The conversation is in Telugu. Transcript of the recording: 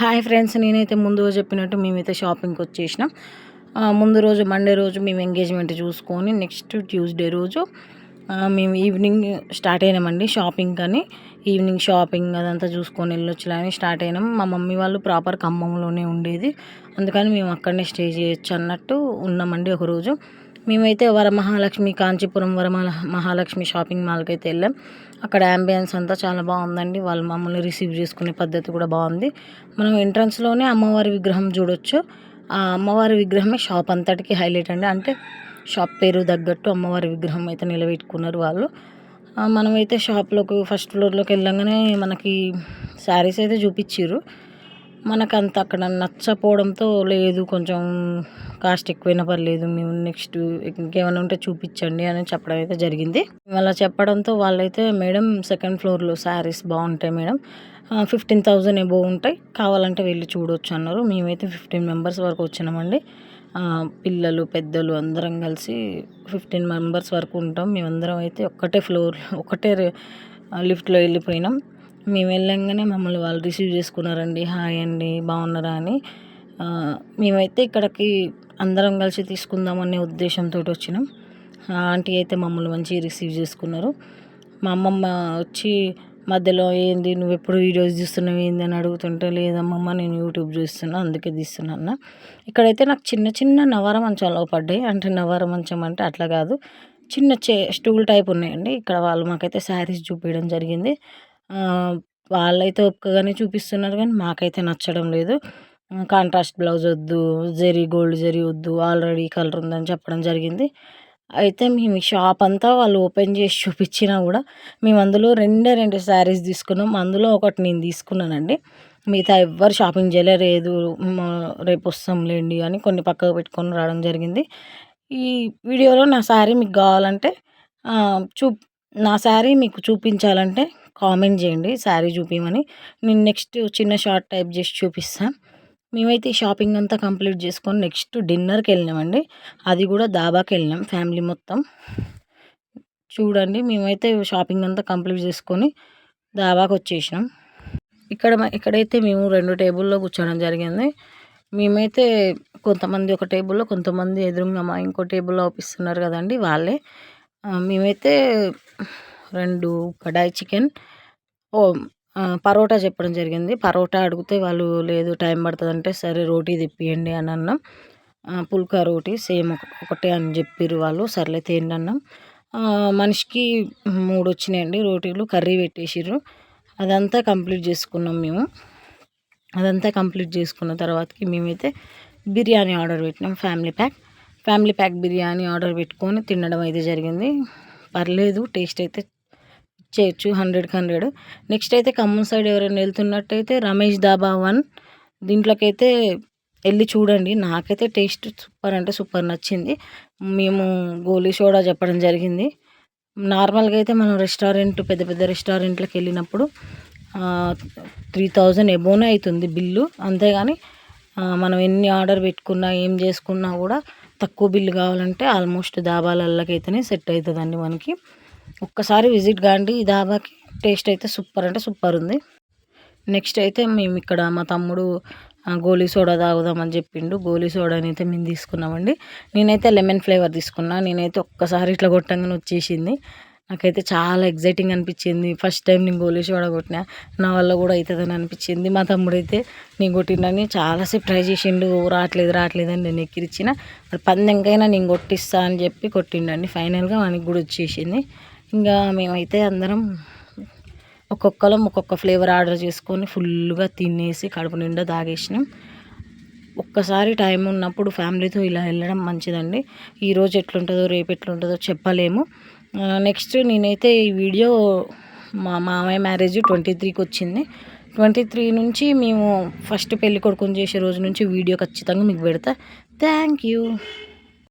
హాయ్ ఫ్రెండ్స్ నేనైతే ముందు రోజు చెప్పినట్టు మేమైతే షాపింగ్కి వచ్చేసినాం. ముందు రోజు మండే రోజు మేము ఎంగేజ్మెంట్ చూసుకొని నెక్స్ట్ ట్యూస్డే రోజు మేము ఈవినింగ్ స్టార్ట్ అయినామండి షాపింగ్ కానీ. ఈవినింగ్ షాపింగ్ అదంతా చూసుకొని వెళ్ళొచ్చులని అని స్టార్ట్ అయినాం. మా మమ్మీ వాళ్ళు ప్రాపర్ ఖమ్మంలోనే ఉండేది. అందుకని మేము అక్కడనే స్టే చేయొచ్చు అన్నట్టు ఉన్నామండి ఒకరోజు. మేమైతే వరమహాలక్ష్మి కాంచీపురం వరమహ మహాలక్ష్మి షాపింగ్ మాల్కి అయితే వెళ్ళాం. అక్కడ అంబియన్స్ అంతా చాలా బాగుందండి. వాళ్ళు మమ్మల్ని రిసీవ్ చేసుకునే పద్ధతి కూడా బాగుంది. మనం ఎంట్రన్స్లోనే అమ్మవారి విగ్రహం చూడొచ్చు. ఆ అమ్మవారి విగ్రహమే షాప్ అంతటికి హైలైట్ అండి. అంటే షాప్ పేరు తగ్గట్టు అమ్మవారి విగ్రహం అయితే నిలబెట్టుకున్నారు వాళ్ళు. మనమైతే షాప్లోకి ఫస్ట్ ఫ్లోర్లోకి వెళ్ళంగానే మనకి శారీస్ అయితే చూపించారు మనకు అంత అక్కడ నచ్చపోవడంతో లేదు కొంచెం కాస్ట్ ఎక్కువైనా పర్లేదు మేము నెక్స్ట్ ఇంకేమైనా ఉంటే చూపించండి అని చెప్పడం అయితే జరిగింది. అలా చెప్పడంతో వాళ్ళైతే మేడం సెకండ్ ఫ్లోర్లో శారీస్ బాగుంటాయి మేడం. ఫిఫ్టీన్ థౌజండ్ ఎబో ఉంటాయి. కావాలంటే వెళ్ళి చూడొచ్చు అన్నారు. మేమైతే ఫిఫ్టీన్ మెంబర్స్ వరకు వచ్చినామండి. పిల్లలు పెద్దలు అందరం కలిసి ఫిఫ్టీన్ మెంబర్స్ వరకు ఉంటాం. మేమందరం అయితే ఒక్కటే ఫ్లోర్ ఒకటే లిఫ్ట్లో వెళ్ళిపోయినాం. మేము వెళ్ళంగానే మమ్మల్ని వాళ్ళు రిసీవ్ చేసుకున్నారండి. హాయ్ అండి బాగున్నారా అని. మేమైతే ఇక్కడికి అందరం కలిసి తీసుకుందామనే ఉద్దేశంతో వచ్చినాం. ఆంటీ అయితే మమ్మల్ని మంచిగా రిసీవ్ చేసుకున్నారు. మా అమ్మమ్మ వచ్చి మధ్యలో ఏంది నువ్వు ఎప్పుడు వీడియోస్ చూస్తున్నావు ఏంది? అని అడుగుతుంటే లేదమ్మమ్మ నేను యూట్యూబ్ చూస్తున్నా అందుకే తీస్తున్నా అన్న. ఇక్కడైతే నాకు చిన్న చిన్న నవార మంచాలు పడ్డాయి. అంటే నవార మంచం అంటే అట్లా కాదు. చిన్న చే స్టూల్ టైప్ ఉన్నాయండి. ఇక్కడ వాళ్ళు మాకైతే శారీస్ చూపించడం జరిగింది. వాళ్ళైతే ఒక్కగానే చూపిస్తున్నారు కానీ మాకైతే నచ్చడం లేదు. కాంట్రాస్ట్ బ్లౌజ్ వద్దు జరీ గోల్డ్ జరీ వద్దు ఆల్రెడీ కలర్ ఉందని చెప్పడం జరిగింది. అయితే మేము షాప్ అంతా వాళ్ళు ఓపెన్ చేసి చూపించినా కూడా మేము అందులో రెండే రెండు శారీస్ తీసుకున్నాం. అందులో ఒకటి నేను తీసుకున్నానండి. మిగతా ఎవ్వరు షాపింగ్ చేయలేదు. రేపు వస్తాంలేండి అని కొన్ని పక్కకు పెట్టుకొని రావడం జరిగింది. ఈ వీడియోలో నా శారీ మీకు కావాలంటే చూ నా శారీ మీకు చూపించాలంటే కామెంట్ చేయండి శారీ చూపించమని నేను నెక్స్ట్ చిన్న షార్ట్ టైప్ చేసి చూపిస్తాను మేమైతే షాపింగ్ అంతా కంప్లీట్ చేసుకొని నెక్స్ట్ డిన్నర్కి వెళ్ళినామండి. అది కూడా దాబాకి వెళ్ళినాం ఫ్యామిలీ మొత్తం. చూడండి మేమైతే షాపింగ్ అంతా కంప్లీట్ చేసుకొని దాబాకి వచ్చేసినాం. ఇక్కడ ఇక్కడైతే మేము రెండు టేబుల్లో కూర్చోవడం జరిగింది. మేమైతే కొంతమంది ఒక టేబుల్లో కొంతమంది ఎదురుగా మా ఇంకో టేబుల్లో ఆపిస్తున్నారు కదండి వాళ్ళే. మేమైతే రెండు కడాయి చికెన్. ఓ పరోటా చెప్పడం జరిగింది. పరోటా అడిగితే వాళ్ళు లేదు టైం పడుతుంది అంటే సరే రోటీ తెప్పియండి అని అన్నాం. పుల్కా రోటీ సేమ్ ఒకటే అని చెప్పారు వాళ్ళు. సర్లే తేండి అన్నాం. మనిషికి మూడు వచ్చినాయండి రోటీలు కర్రీ పెట్టేసిర్రు. అదంతా కంప్లీట్ చేసుకున్నాం మేము. అదంతా కంప్లీట్ చేసుకున్న తర్వాతకి మేమైతే బిర్యానీ ఆర్డర్ పెట్టినాం family pack. Family pack biryani order పెట్టుకొని తినడం అయితే జరిగింది. పర్లేదు టేస్ట్ అయితే చేయొచ్చు హండ్రెడ్కి హండ్రెడ్ నెక్స్ట్ అయితే ఖమ్మం సైడ్ ఎవరైనా వెళ్తున్నట్టయితే రమేష్ దాబా వన్ దీంట్లోకైతే వెళ్ళి చూడండి. నాకైతే టేస్ట్ సూపర్ అంటే సూపర్ నచ్చింది. మేము గోలీ సోడా చెప్పడం జరిగింది. నార్మల్గా అయితే మనం రెస్టారెంట్ పెద్ద పెద్ద రెస్టారెంట్లకు వెళ్ళినప్పుడు త్రీ థౌజండ్ ఎబోనే అవుతుంది బిల్లు. అంతేగాని మనం ఎన్ని ఆర్డర్ పెట్టుకున్నా ఏం చేసుకున్నా కూడా తక్కువ బిల్లు కావాలంటే ఆల్మోస్ట్ దాబాలల్లకైతేనే సెట్ అవుతుందండి మనకి. ఒక్కసారి విజిట్ కాండి. ఈ దాబాకి టేస్ట్ అయితే సూపర్ అంటే సూపర్ ఉంది. నెక్స్ట్ అయితే మేము ఇక్కడ మా తమ్ముడు గోలీ సోడా తాగుదామని చెప్పిండు. గోలీ సోడాని అయితే మేము తీసుకున్నామండి. నేనైతే లెమన్ ఫ్లేవర్ తీసుకున్నా. నేనైతే ఒక్కసారి ఇట్లా కొట్టంగానే వచ్చేసింది. నాకైతే చాలా ఎగ్జైటింగ్ అనిపించింది. ఫస్ట్ టైం నేను గోలీ సోడా కొట్టినా నా వల్ల కూడా అవుతుందని అనిపించింది. మా తమ్ముడు అయితే నేను కొట్టిండని చాలాసేపు ట్రై చేసిండు. రావట్లేదు రావట్లేదు అని నేను ఎక్కిరిచ్చిన. మరి పందెంకైనా నేను కొట్టిస్తా అని చెప్పి కొట్టిండండి. ఫైనల్గా మనకి కూడా వచ్చేసింది. ఇంకా మేమైతే అందరం ఒక్కొక్కరం ఒక్కొక్క ఫ్లేవర్ ఆర్డర్ చేసుకొని ఫుల్గా తినేసి కడుపు నిండా తాగేసినాం. ఒక్కసారి టైం ఉన్నప్పుడు ఫ్యామిలీతో ఇలా వెళ్ళడం మంచిదండి. ఈరోజు ఎట్లుంటుందో రేపు ఎట్లుంటుందో చెప్పలేము. నెక్స్ట్ నేనైతే ఈ వీడియో మా మామయ్య మ్యారేజ్ ట్వంటీ త్రీకి వచ్చింది. ట్వంటీ త్రీ నుంచి మేము ఫస్ట్ పెళ్ళి కొడుకుని చేసే రోజు నుంచి వీడియో ఖచ్చితంగా మీకు పెడతా. Thank you.